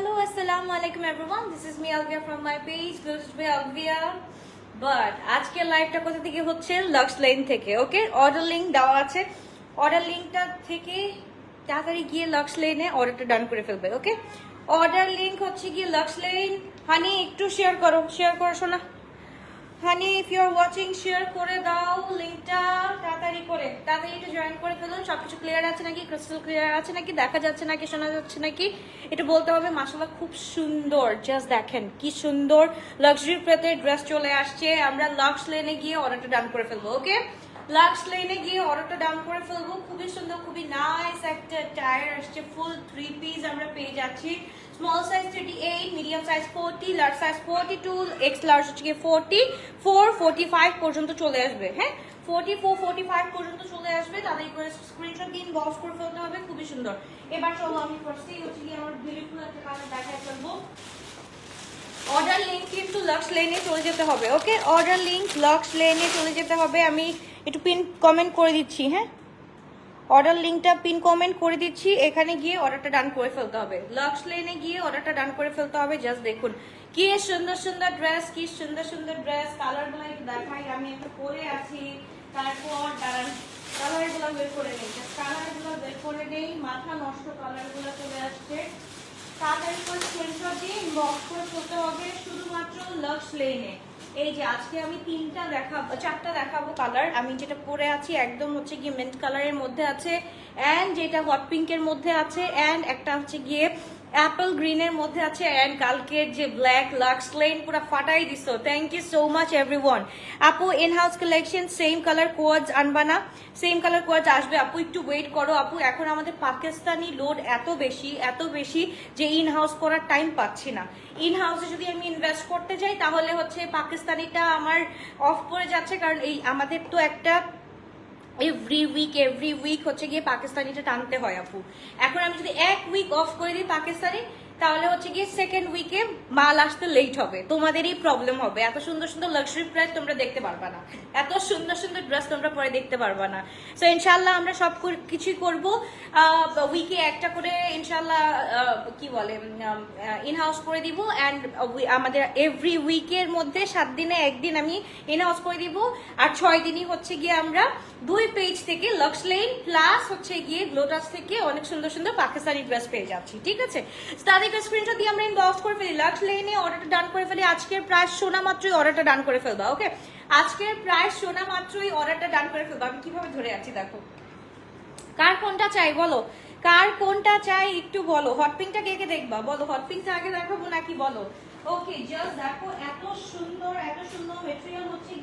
Hello, assalamu alaikum everyone. This is me Alvia from my page, Close by Alvia. But আজকের লাইভটা কোথা থেকে হচ্ছে? লাক্স লেন থেকে ওকে অর্ডার লিঙ্ক দেওয়া আছে। অর্ডার লিঙ্কটা থেকে তাড়াতাড়ি গিয়ে লাক্স লেনে অর্ডারটা ডান করে ফেলবে ওকে অর্ডার লিঙ্ক হচ্ছে গিয়ে লাক্স লেন হানি একটু শেয়ার করো শেয়ার করো শোনা। Honey if you are watching share করে দাও লিঙ্কটা তাড়াতাড়ি করে তাড়াতাড়ি একটু জয়েন করে ফেলুন, সবকিছু ক্লিয়ার আছে নাকি ক্রিস্টাল ক্লিয়ার আছে নাকি, দেখা যাচ্ছে নাকি, শোনা যাচ্ছে নাকি, এটা বলতে হবে মাসাল্লাহ খুব সুন্দর জাস্ট দেখেন কি সুন্দর লাক্সারি প্রেতের ড্রেস চলে আসছে, আমরা লাক্স লেনে গিয়ে অর্ডারটা ডান করে ফেলব ওকে লাক্স লেনে গিয়ে অর্ডারটা ডাউন করে ফেলব, খুবই সুন্দর, খুবই নাইস একটা টায়ার আসছে ফুল থ্রি পিস আমরা পেয়ে যাচ্ছি। Thirty eight medium size forty large size forty two X large হচ্ছে গিয়ে ফোরটি ফোর ফোরটি ফাইভ পর্যন্ত চলে আসবে হ্যাঁ? ফোরটি ফোর ফোরটি ফাইভ পর্যন্ত চলে আসবে তাদের করে স্ক্রিনশট দিন বক্স করে ফেলতে হবে, খুবই সুন্দর। এবার চলো আমি ফার্স্টেই হচ্ছে গিয়ে আমার বিউটিফুল একটা কালার দেখায় ফেলব। অর্ডার লিঙ্ক কিন্তু লক্স লেনে চলে যেতে হবে ওকে অর্ডার লিঙ্ক লক্স লেনে চলে আমি একটু পিন কমেন্ট করে দিচ্ছি হ্যাঁ? অর্ডার লিঙ্কটা পিন কমেন্ট করে দিচ্ছি। এখানে গিয়ে অর্ডারটা ডান করে ফেলতে হবে। লক্স লেনে গিয়ে অর্ডারটা ডান করে ফেলতে হবে। জাস্ট দেখুন। কি সুন্দর সুন্দর ড্রেস কি সুন্দর সুন্দর ড্রেস কালারগুলো একটু দেখাই। আমি একটু পরে আছি। তারপর দাঁড়ান। কালারগুলো বের করে নেই। কালারগুলো বের করে নেই। মাথা নষ্ট কালারগুলো চলে আসছে। তাড়াতাড়ি করে স্ক্রিনশট দিয়ে ইনবক্স করে ফেলতে হবে। শুধুমাত্র লক্স লেনে এই যে আজকে আমি তিনটা দেখাবো, চারটা দেখাবো কালার আমি যেটা পরে আছি একদম হচ্ছে গিয়ে মেন্ট কালারের মধ্যে আছে অ্যান্ড যেটা হট পিঙ্কের মধ্যে আছে অ্যান্ড একটা হচ্ছে গিয়ে অ্যাপল গ্রিনের মধ্যে আছে অ্যান্ড কালকের যে ব্ল্যাক লাক্স লেন পুরো ফাটাই দিছো। Thank you so much everyone আপু in house collection same colour কোয়াজ আনবা না। সেম কালার কোয়াজ আসবে। আপু, একটু ওয়েট করো। আপু, এখন আমাদের পাকিস্তানি লোড এত বেশি এত বেশি যে ইন হাউস করার টাইম পাচ্ছি না। ইন হাউসে যদি আমি ইনভেস্ট করতে যাই, তাহলে হচ্ছে পাকিস্তানিটা আমার অফ করে যাচ্ছে। কারণ এই আমাদের তো একটা এভরি উইক এভরি উইক হচ্ছে গিয়ে পাকিস্তানিটা টানতে হয় আপু। এখন আমি যদি এক উইক অফ করে দিই পাকিস্তানি তাহলে হচ্ছে গিয়ে সেকেন্ড উইকে মাল আসতে লেট হবে। তোমাদেরই প্রবলেম হবে। এত সুন্দর সুন্দর লাক্সারি প্রাইস তোমরা দেখতে পারবা না। এত সুন্দর সুন্দর ড্রেস তোমরা পরে দেখতে পারবা না। সো ইনশাল্লাহ আমরা সব কিছুই করব। উইকে একটা করে ইনশাল্লাহ কি বলে ইন হাউস করে দিব। অ্যান্ড আমাদের এভরি উইকের মধ্যে সাত দিনে একদিন আমি ইন হাউস করে দিব। আর ছয় দিনই হচ্ছে গিয়ে আমরা দুই পেজ থেকে লক্স লেন প্লাস হচ্ছে গিয়ে গ্লোটাস থেকে অনেক সুন্দর সুন্দর পাকিস্তানি ড্রেস পেয়ে যাচ্ছি। ঠিক আছে? So তাদেরকে স্ক্রিনশট দিয়ে আমরা ইনবক্স করে ফেলি। লক্স লেনে অর্ডারটা ডান করে ফেলি। আজকের প্রাইস শোনা মাত্রই অর্ডারটা ডান করে ফেলবা ওকে আজকের প্রাইস শোনা মাত্রই অর্ডারটা ডান করে ফেলবা। আমি কীভাবে ধরে আছি দেখো। কার কোনটা চাই বলো? কার কোনটা চাই একটু বলো। হট পিঙ্কটা কে কে দেখবা? বলো হট পিঙ্কটা আগে দেখাবো নাকি বলো? ওকে জাস্ট দেখো এত সুন্দর এত সুন্দর মেটেরিয়াল হচ্ছে।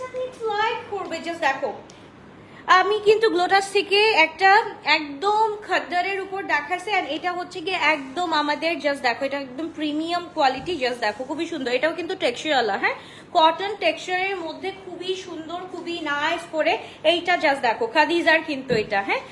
সাথে লাইক করবে। জাস্ট দেখো। আমি কিন্তু গ্লোটাস থেকে একটা একদম খাদ্দারের উপর দেখাচ্ছে আর এটা হচ্ছে গিয়ে একদম আমাদের জাস্ট দেখো, এটা একদম প্রিমিয়াম কোয়ালিটি জাস্ট দেখো, খুবই সুন্দর। এটাও কিন্তু টেক্সচারওয়ালা হ্যাঁ? কটন টেক্সচারের মধ্যে খুবই সুন্দর, খুবই নাইস করে এইটা জাস্ট দেখো, খাদিজার কিন্তু এটা হ্যাঁ?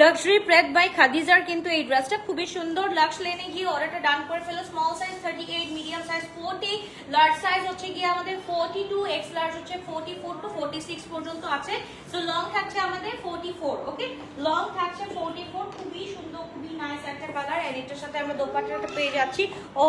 লাক্সারি প্রেড বাই খাদিজার কিন্তু এই ড্রেসটা খুবই সুন্দর লাক্স লেনে গিয়ে অর্ডারটা ডান করে ফেলো। Small size thirty eight medium size forty large size হচ্ছে গিয়ে আমাদের ফোরটি টু এক্স লার্জ হচ্ছে forty four to forty six পর্যন্ত আছে। সো লং থাকছে আমাদের ফোরটি ফোর ওকে লং থাকছে ফোরটি ফোর খুবই সুন্দর খুবই নাইস একটা কালার আর এটার সাথে আমরা দোপাট্টাটা পেয়ে যাচ্ছি।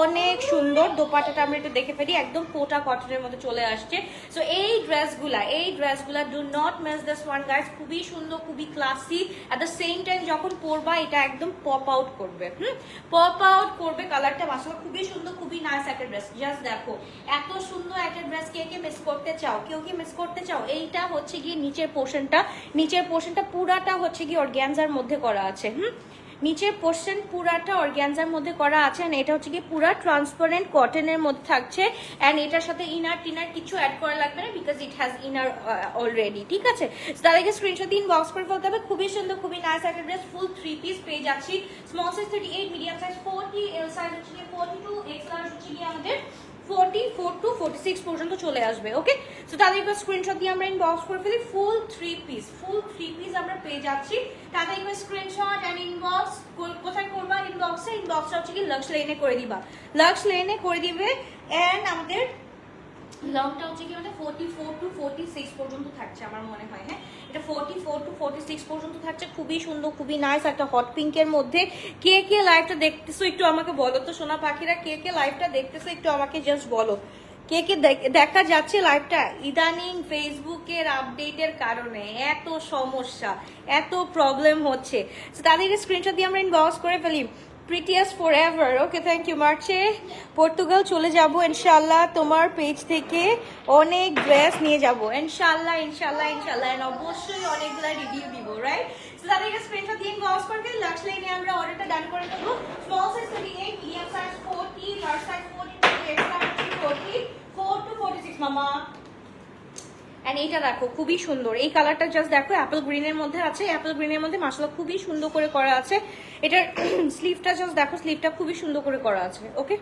অনেক সুন্দর দোপাট্টাটা আমরা একটু দেখে ফেলি, একদম কোটা কটনের মধ্যে চলে আসছে। সো এই ড্রেসগুলা এই ড্রেসগুলা do not miss this one guys খুবই সুন্দর, খুবই classy at the same time যখন পরবা, এটা একদম পপ আউট করবে, হুম? পপ আউট করবে কালারটা মাসালা খুবই সুন্দর, খুবই নাইস একটা ড্রেস জাস্ট দেখো, এত সুন্দর একটা ড্রেস কে কে মিস করতে চাও, কেউ কি মিস করতে চাও? এইটা হচ্ছে গিয়ে নিচের পোর্শনটা নিচের পোর্শনটা পুরাটা হচ্ছে গিয়ে অর্গ্যানজার মধ্যে করা আছে, হুম? নিচের পোর্শন পুরাটা অর্গ্যানজার মধ্যে করা আছে অ্যান্ড এটা হচ্ছে কি পুরা ট্রান্সপারেন্ট কটনের মধ্যে থাকছে অ্যান্ড এটার সাথে ইনার টিনার কিছু অ্যাড করা লাগবে না because it has inner already ঠিক আছে? তাদেরকে স্ক্রিনশট দিন বক্স করে ফেলতে হবে। খুবই সুন্দর, খুবই নাইস একটা ড্রেস ফুল থ্রি পিস পেয়ে যাচ্ছি। Small size thirty eight medium size forty size হচ্ছে ফোরটি টু এক্স লার্জ হচ্ছে গিয়ে আমাদের forty four to forty six পর্যন্ত চলে আসবে ওকে সো তাদের একবার স্ক্রিনশট দিয়ে আমরা ইনবক্স করে ফেলি full three piece full three piece আমরা পেয়ে যাচ্ছি। তাদের একবার স্ক্রিনশট অ্যান্ড ইনবক্স কোথায় করবা? ইনবক্সে ইনবক্সটা হচ্ছে কি লাক্স লেনে করে দিবা। লাক্স লেনে করে দিবে অ্যান্ড আমাদের লংটা হচ্ছে কি আমাদের forty four to forty six পর্যন্ত থাকছে আমার মনে হয় হ্যাঁ? এটা forty four to forty six পর্যন্ত থাকছে, খুবই সুন্দর, খুবই নাইস একটা হট পিঙ্কের মধ্যে। কে কে লাইভটা দেখতেছো একটু আমাকে বলো তো, সোনা পাখিরা, কে কে লাইভটা দেখতেছো একটু আমাকে জাস্ট বলো। কে কে দেখ- যাচ্ছে লাইভটা ইদানিং ফেসবুকের আপডেটের কারণে এত সমস্যা, এত প্রবলেম হচ্ছে। তাদেরকে স্ক্রিনশট দিয়ে আমরা ইনবক্স করে ফেলি। For ever okay thank you মার্চে পর্তুগাল চলে যাব ইনশাল্লাহ তোমার পেজ থেকে অনেক ড্রেস নিয়ে যাব। ইনশাল্লাহ ইনশাল্লাহ ইনশাল্লাহ অবশ্যই অনেকগুলো রিভিউ দিব রাইট তাদেরকে স্ক্রিনশট দিয়ে ইনবক্স করে ফেলি লাস্ট লাইনে আমরা অর্ডারটা ডান করে দেবো। Small size thirty eight medium size forty large size forty extra forty four to forty six মামা। অ্যান্ড এইটা দেখো, খুবই সুন্দর। এই কালারটা জাস্ট দেখো অ্যাপেল গ্রিনের মধ্যে আছে। অ্যাপেল গ্রিনের মধ্যে মাসালা খুবই সুন্দর করে করা আছে। এটার স্লিভটা জাস্ট দেখো স্লিভটা খুবই সুন্দর করে করা আছে ওকে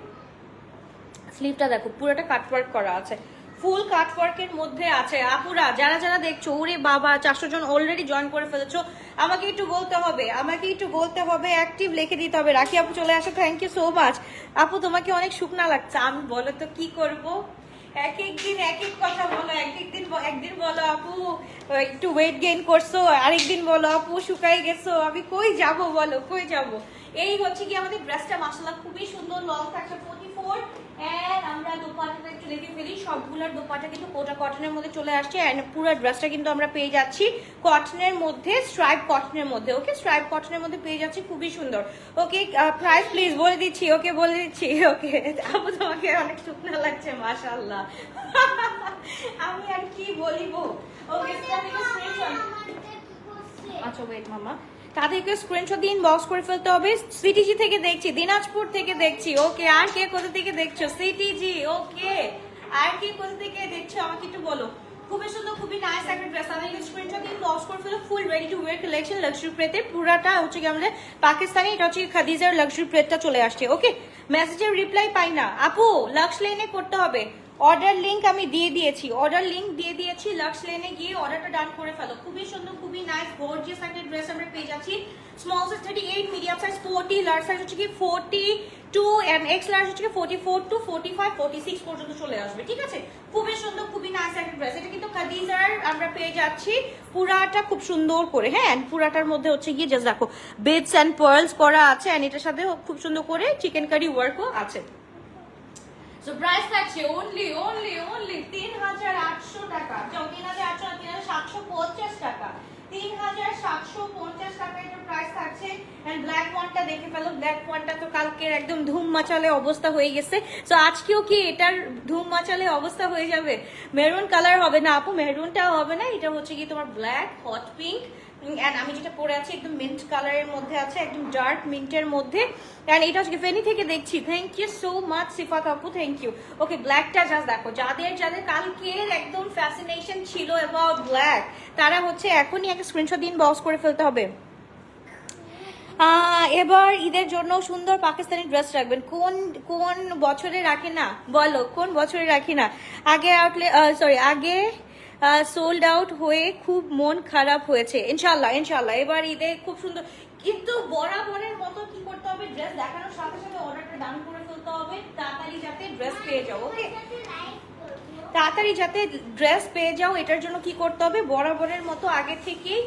স্লিভটা দেখো, পুরোটা কাটওয়ার্ক করা আছে। ফুল কাটওয়ার্কের মধ্যে আছে। আপুরা, যারা যারা দেখছ, ওরে বাবা, চারশো জন অলরেডি জয়েন করে ফেলেছো, আমাকে একটু বলতে হবে, আমাকে একটু বলতে হবে অ্যাক্টিভ লিখে দিতে হবে। রাখি আপু চলে আসো থ্যাংক ইউ সো মাচ আপু, তোমাকে অনেক শুকনা লাগছে। আমি বলো তো কি করব? এক এক দিন এক এক কথা বলো এক এক দিন ব- একদিন বলো আপু? একটু ওয়েট গেইন করছ, আরেকদিন বলো, আপু শুকাই গেছো, আমি কই যাব বলো, কই যাব? এই হচ্ছে কি আমাদের ড্রেসটা মাসাল্লাহ খুবই সুন্দর লং থাকছে ফোর্টি ফোর এন্ড আমরা দোপাটাটা একটু দেখে ফেলি। সবগুলোর দোপাটা কিন্তু কোটা কটনের মধ্যে চলে আসছে। এন্ড পুরো ড্রেসটা কিন্তু আমরা পেয়ে যাচ্ছি কটনের মধ্যে স্ট্রাইপ কটনের মধ্যে ওকে স্ট্রাইপ কটনের মধ্যে পেয়ে যাচ্ছি খুবই সুন্দর। ওকে প্রাইস প্লিজ বলে দিচ্ছি ওকে বলে দিচ্ছি ওকে আপু তোমাকে অনেক শুকনা লাগছে মাশাআল্লাহ। আমি আর কি বলিব? ওকে আচ্ছা ওয়েট মামা। তাদেরকে স্ক্রিনশট দিন বক্স করে ফেলতে হবে। সিটিজি থেকে দেখছি, দিনাজপুর থেকে দেখছি। ওকে আর কে কোথা থেকে দেখছ? সিটিজি ওকে আর কে কোথা থেকে দেখছ? আমাকে একটু বলো। খুবই সুন্দর, খুবই নাইস একটা ড্রেস তাদেরকে স্ক্রিনশট দিয়ে ইনবক্স করে ফেলো। Full ready to wear collection luxury প্রেতে পুরাটা হচ্ছে কি আমাদের পাকিস্তানি, এটা হচ্ছে খাদিজার লাক্সারি প্রেটটা চলে আসছে ওকে মেসেজের রিপ্লাই পাই না। আপু লাক্স লাইনে করতে হবে। অর্ডার লিঙ্ক আমি দিয়ে দিয়েছি। অর্ডার লিঙ্ক দিয়ে দিয়েছি। লাক্স লেনে গিয়ে অর্ডারটা ডান করে ফেলো। খুবই সুন্দর, খুবই নাইস গর্জিয়াস একটা ড্রেস আমরা পেয়ে যাচ্ছি। Small size thirty eight medium size forty large size হচ্ছে কি forty two and X large হচ্ছে কি forty four to forty five forty six পর্যন্ত চলে আসবে, ঠিক আছে? খুবই সুন্দর, খুবই নাইস একটা ড্রেস এটা কিন্তু খাদিজার আমরা পেয়ে যাচ্ছি। পুরাটা খুব সুন্দর করে হ্যাঁ? পুরাটার মধ্যে হচ্ছে গিয়ে জাস্ট দেখো বেডস অ্যান্ড পার্লস করা আছে অ্যান্ড এটার সাথে খুব সুন্দর করে চিকেন কারি ওয়ার্কও আছে। সো প্রাইস থাকছে অনলি অনলি অনলি তিন হাজার আটশো টাকা। হাজার আটশো তিন হাজার সাতশো পঞ্চাশ টাকা। তিন হাজার সাতশো পঞ্চাশ টাকা প্রাইস থাকছে এন্ড ব্ল্যাক ওয়ানটা দেখে ফেলো ব্ল্যাক ওয়ানটা তো কালকের একদম ধুম মাচালে অবস্থা হয়ে গেছে। সো আজকেও কি এটার ধুম মাচালে অবস্থা হয়ে যাবে? মেরুন কালার হবে না, আপু মেরুনটা হবে না, এটা হচ্ছে কি তোমার ব্ল্যাক হট পিঙ্ক অ্যান্ড আমি যেটা পরে আছি, একদম মিন্ট কালারের মধ্যে আছে, একদম ডার্ক মিন্টের মধ্যে। অ্যান্ড এটা হচ্ছে ফেনি থেকে দেখছি। Thank you so much Sifat আপু থ্যাংক ইউ ওকে ব্ল্যাকটা জাস্ট দেখো। যাদের যাদের কালকের একদম ফ্যাসিনেশন ছিল অ্যাবাউট ব্ল্যাক তারা হচ্ছে এখনই একটা স্ক্রিনশট দিন বক্স করে ফেলতে হবে। এবার ঈদের জন্য সুন্দর পাকিস্তানি ড্রেস রাখবেন। কোন কোন বছরে রাখি না? বলো, কোন বছরে রাখি না? আগে আউটলে সরি আগে সোল্ড আউট হয়ে খুব মন খারাপ হয়েছে। ইনশাল্লাহ ইনশাল্লাহ এবার ঈদে খুব সুন্দর। কিন্তু বরাবরের মতো কি করতে হবে? ড্রেস দেখানোর সাথে সাথে অর্ডারটা ডান করে ফেলতে হবে। তাড়াতাড়ি যাতে ড্রেস পেয়ে যাও ওকে তাড়াতাড়ি যাতে ড্রেস পেয়ে যাও, এটার জন্য কি করতে হবে? বরাবরের মতো আগে থেকেই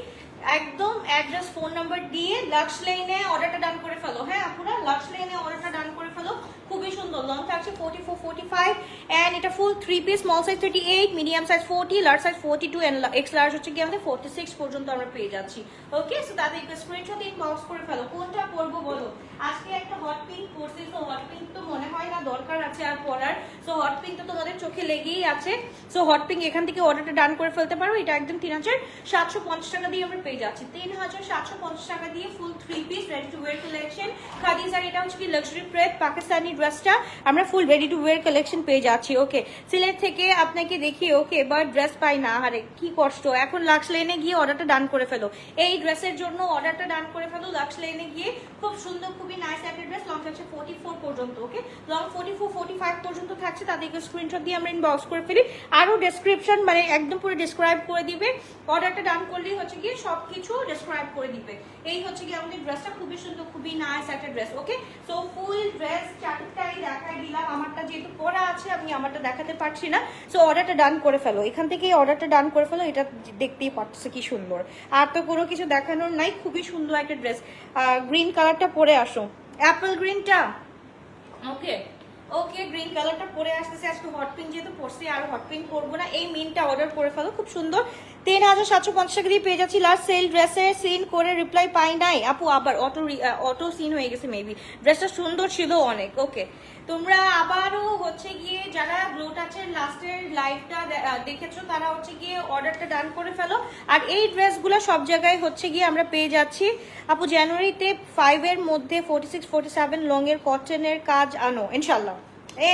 একদম অ্যাড্রেস ফোন নাম্বার দিয়ে লাক্স লাইনে অর্ডারটা ডান করে ফেলো। হ্যাঁ আপনারা লাক্স লাইনে অর্ডারটা ডান করে ফেলো খুবই সুন্দর। লং থাকছে forty four forty five and এটা full three piece small size thirty eight medium size forty large size forty two and X large হচ্ছে কি আমাদের ফোর্টি সিক্স পর্যন্ত আমরা পেয়ে যাচ্ছি। ওকে সো তাদের স্ক্রিনশট ইনবক্স করে ফেলো। কোনটা পরবো বলো আজকে একটা হট পিঙ্ক পরছি তো হট পিঙ্ক তো মনে হয় না দরকার আছে আর পরার। সো হট পিঙ্ক তো তোমাদের চোখে লেগেই আছে। সো হট পিঙ্ক এখান থেকে অর্ডারটা ডান করে ফেলতে পারো। এটা একদম তিন হাজার সাতশো পঞ্চাশ টাকা দিয়ে আমরা পেয়ে যাচ্ছি। তিন হাজার সাতশো পঞ্চাশ টাকা দিয়ে full three piece ready to collection খাদিজার, এটা হচ্ছে কি লাক্সারি প্রেপ পাকিস্তানি ড্রেসটা আমরা ফুল রেডি টু কালেকশন পেয়ে যাচ্ছি। ওকে সিলেট থেকে আপনাকে দেখি ওকে এবার ড্রেস পাই না। আরে, কি কষ্ট। এখন লাক্স লেনে গিয়ে অর্ডারটা ডান করে ফেলো। এই ড্রেসের জন্য অর্ডারটা ডান করে ফেলো লাক্স লেনে গিয়ে। খুব সুন্দর, খুবই নাইস একটা ড্রেস লং ফোর্টি ফোর পর্যন্ত okay long forty four forty five পর্যন্ত থাকছে, তাদেরকে স্ক্রিনশট দিয়ে আমরা ইনবক্স করে ফেলি। আরও ডেসক্রিপশন মানে একদম পুরো ডিসক্রাইব করে দিবে। অর্ডারটা ডান করলেই হচ্ছে গিয়ে সব কিছু ডিসক্রাইব করে দিবে। এই হচ্ছে গিয়ে আমাদের ড্রেসটা খুবই সুন্দর, খুবই নাইস একটা dress okay so full dress চারটাই দেখাই দিলাম। আমারটা যেহেতু পরা আছে, আমি আমারটা দেখাতে পারছি না। সো অর্ডারটা ডান করে ফেলো। এখান থেকে অর্ডারটা ডান করে ফেলো। এটা দেখতেই পাচ্ছে কি সুন্দর। আর তো কোনো কিছু দেখানোর নাই, খুবই সুন্দর একটা ড্রেস গ্রিন কালারটা পরে আসো। অ্যাপেল গ্রিনটা ওকে ওকে গ্রিন কালারটা পরে আসতেছে। আজকে হট পিঙ্ক যেহেতু পরছি, আর হট পিঙ্ক পরবো না। এই মিনটা অর্ডার করে ফেলো, খুব সুন্দর। তিন হাজার সাতশো পঞ্চাশ টাকা দিয়ে পেয়ে যাচ্ছি লাস্ট সেল ড্রেসের সিন করে রিপ্লাই পাই নাই। আপু, আবার অটো অটো সিন হয়ে গেছে মেবি ড্রেসটা সুন্দর ছিল অনেক ওকে তোমরা আবারও হচ্ছে গিয়ে যারা গ্লো টাচের লাস্টের লাইভটা দেখেছ, তারা হচ্ছে গিয়ে অর্ডারটা ডান করে ফেলো। আর এই ড্রেসগুলো সব জায়গায় হচ্ছে গিয়ে আমরা পেয়ে যাচ্ছি। আপু জানুয়ারিতে ফাইভের মধ্যে ফোর্টি সিক্স ফোর্টি সেভেন লংয়ের কটনের কাজ আনো। ইনশাল্লাহ।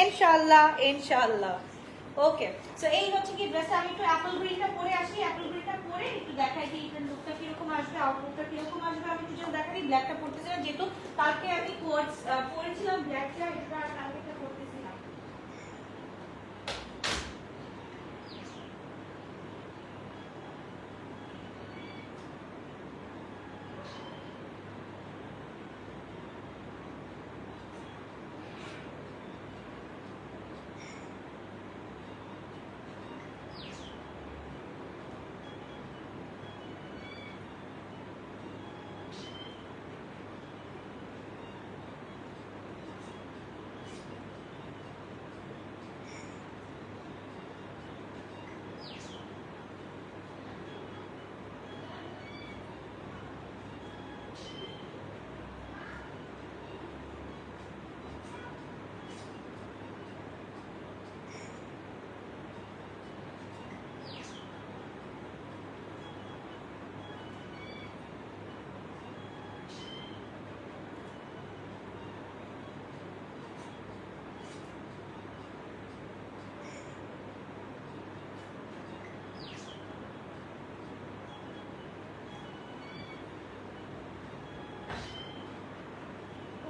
ইনশাল্লাহ ইনশাল্লাহ। ওকে সো এই হচ্ছে কি ড্রেসটা আমি একটু অ্যাপল গ্রিনটা পরে আসি। অ্যাপল গ্রিনটা পরে একটু দেখাই যে এটার লুকটা কীরকম আসবে আউটলুকটা কীরকম আসবে। আমি একটু যেন দেখাই ব্ল্যাকটা পরতে চাই। যেহেতু কালকে আমি কোর্স পরেছিলাম ব্ল্যাকটা এটা আর কালকেটা পরতেছি না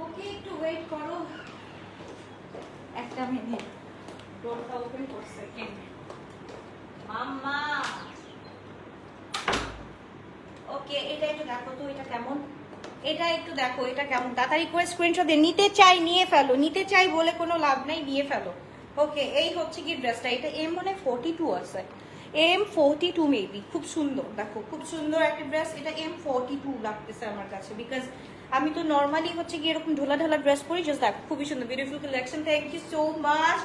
ওকে একটু ওয়েট করো। একটা মিনিট ডোরটা ওপেন করছে কেন মাম্মা। ওকে এটা একটু দেখো তো এটা কেমন? এটা একটু দেখো এটা কেমন? তাড়াতাড়ি করে স্ক্রিনশট দিয়ে নিতে চাই নিয়ে ফেলো। নিতে চাই বলে কোনো লাভ নাই নিয়ে ফেলো। ওকে এই হচ্ছে কি ড্রেসটা এটা এম মনে ফোর্টি টু আছে। এম ফোর্টি টু মেবি খুব সুন্দর দেখো খুব সুন্দর একটা ড্রেস এটা এম ফোর্টি টু লাগতেছে আমার কাছে বিকজ আমি তো নর্মালি হচ্ছে কি এরকম ঢোলা ঢালা ড্রেস পরি জাস্ট দেখো, খুবই সুন্দর beautiful collection thank you so much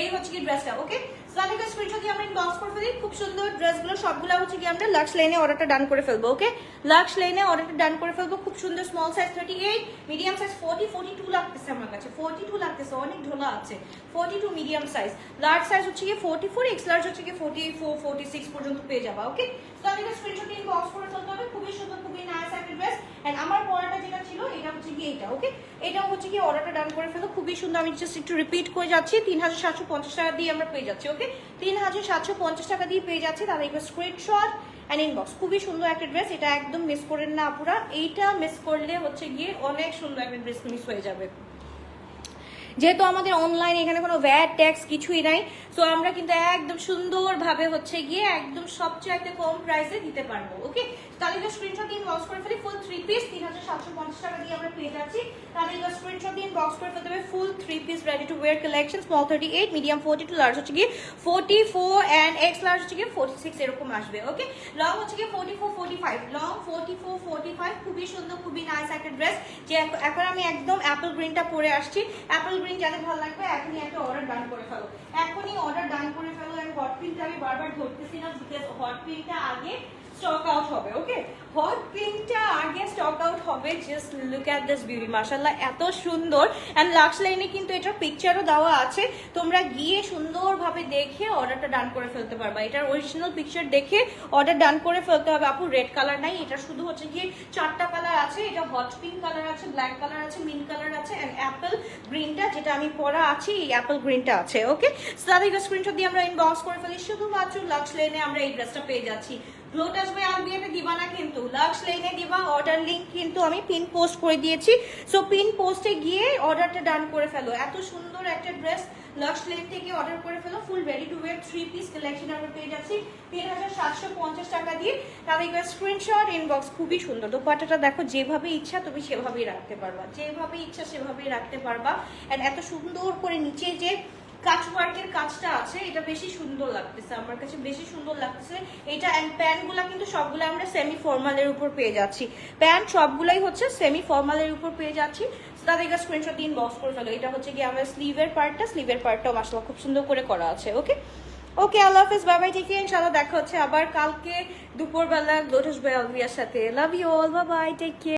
এই হচ্ছে কি ড্রেসটা ওকে সালিকা স্ক্রিনশট দিয়ে আমরা ইনবক্স করে ফেলি। খুব সুন্দর ড্রেসগুলো, সবগুলো হচ্ছে আমরা লাক্স লাইনে অর্ডারটা ডান করে ফেলব ওকে লাক্স লাইনে অর্ডারটা ডান করে ফেলব। খুব সুন্দর small size thirty eight medium size forty forty two লাগতেছে আমার কাছে। ফোর্টি টু লাগতেছে, অনেক আছে। Forty two medium size large size হচ্ছে গিয়ে ফোর্টি ফোর এক্স হচ্ছে গিয়ে ফোর্টি ফোর ফোর্টি সিক্স পর্যন্ত পেয়ে ওকে করে ফেলতে হবে। খুবই সুন্দর, খুবই ড্রেস এন্ড আমার পরাটা যেটা ছিল, এটা হচ্ছে গিয়ে ওকে হচ্ছে অর্ডারটা ডান করে খুবই সুন্দর, আমি জাস্ট একটু রিপিট করে যাচ্ছি। তিন হাজার সাতশো পঞ্চাশ টাকা দিয়ে আমরা পেয়ে যাচ্ছি ওকে তিন হাজার সাতশো পঞ্চাশ টাকা দিয়ে পেয়ে যাচ্ছে তাদের এবার স্ক্রিনশট অ্যান্ড ইনবক্স খুবই সুন্দর একটা ড্রেস এটা একদম মিস করেন না আপুরা। এইটা মিস করলে হচ্ছে গিয়ে অনেক সুন্দর একটা ড্রেস মিস হয়ে যাবে। যেহেতু আমাদের অনলাইন এখানে কোনো ভ্যাট ট্যাক্স কিছুই নাই সো আমরা কিন্তু একদম সুন্দরভাবে হচ্ছে গিয়ে একদম সবচেয়ে একটা কম প্রাইসে দিতে পারব ওকে তাহলে এবার স্ক্রিনশট দিয়ে বক্স করে ফেলি ফুল থ্রি পিস তিন হাজার সাতশো পঞ্চাশ টাকা দিয়ে আমরা পেয়ে যাচ্ছি। তাহলে এবার স্ক্রিনশট দিয়ে বক্স করে ফেলতে হবে full three piece ready to wear collection small thirty eight medium forty two large হচ্ছে গিয়ে forty four and X large হচ্ছে গিয়ে ফোর্টি সিক্স এরকম আসবে ওকে লং হচ্ছে গিয়ে forty four forty five long forty four forty five খুবই সুন্দর, খুবই নাইস একটা ড্রেস যে এখন- আমি একদম অ্যাপল গ্রিনটা পরে আসছি। অ্যাপল গ্রিন যাদের ভালো লাগবে, এখনই একটা অর্ডার ডান করে ফেলো। এখনই অর্ডার ডান করে ফেলো আমি হট পিনটা আমি বারবার ধরতেছি না বিকজ হট পিনটা আগে স্টক আউট হবে ওকে হট পিঙ্কটা আগে স্টক আউট হবে just look at this beauty মাশাল্লাহ এত সুন্দর অ্যান্ড লাক্স লাইনে কিন্তু এটার পিকচারও দেওয়া আছে, তোমরা গিয়ে সুন্দরভাবে দেখে অর্ডারটা ডান করে ফেলতে পারবা। এটার অরিজিনাল পিকচার দেখে অর্ডার ডান করে ফেলতে হবে। আপু রেড কালার নাই, এটা শুধু হচ্ছে গিয়ে চারটা কালার আছে, এটা হট পিঙ্ক কালার আছে ব্ল্যাক কালার আছে মিন কালার আছে অ্যান্ড অ্যাপেল গ্রিনটা যেটা আমি পরা আছি, এই অ্যাপেল গ্রিনটা আছে ওকে তাদের স্ক্রিনশট দিয়ে আমরা ইনবক্স করে ফেলি। শুধুমাত্র লাক্স লেনে আমরা এই ড্রেসটা পেয়ে যাচ্ছি। লোটাস ভাই আমি বিয়েতে দিবা না কিন্তু লাক্স লেনে দিবা অর্ডার লিংক কিন্তু আমি পিন পোস্ট করে দিয়েছি। সো পিন পোস্টে গিয়ে অর্ডারটা ডান করে ফেলো। এত সুন্দর একটা ড্রেস লক্স লেন থেকে অর্ডার করে ফেলো। Full ready to wear three piece collection আমরা পেয়ে যাচ্ছি। তিন হাজার সাতশো পঞ্চাশ টাকা দিয়ে। তাদেরকে স্ক্রিনশট ইনবক্স খুবই সুন্দর। দোপাট্টাটা দেখো, যেভাবে ইচ্ছা তুমি সেভাবেই রাখতে পারবা। যেভাবে ইচ্ছা সেভাবেই রাখতে পারবা। অ্যান্ড এত সুন্দর করে নিচে যে কাজ ওয়ার্কের কাজটা আছে, এটা বেশি সুন্দর লাগতেছে, আমার কাছে বেশি সুন্দর লাগতেছে। এটা অ্যান্ড প্যান্টগুলো কিন্তু সবগুলো আমরা সেমি ফর্মালের উপর পেয়ে যাচ্ছি। প্যান্ট সবগুলাই হচ্ছে সেমি ফর্মালের উপর পেয়ে যাচ্ছি। তাদেরকে স্ক্রিনশট দিন বক্স করে ফেলো। এটা হচ্ছে কি আমার স্লিভের পার্টটা স্লিভের পার্টটাও মাসাল্লাহ খুব সুন্দর করে করা আছে ওকে ওকে আল্লাহ হাফিজ বাবাই ঠিক ইনশাআল্লাহ দেখা হচ্ছে আবার কালকে দুপুরবেলা লোটাস বাই আলভিয়ার সাথে। Love you all bye bye take care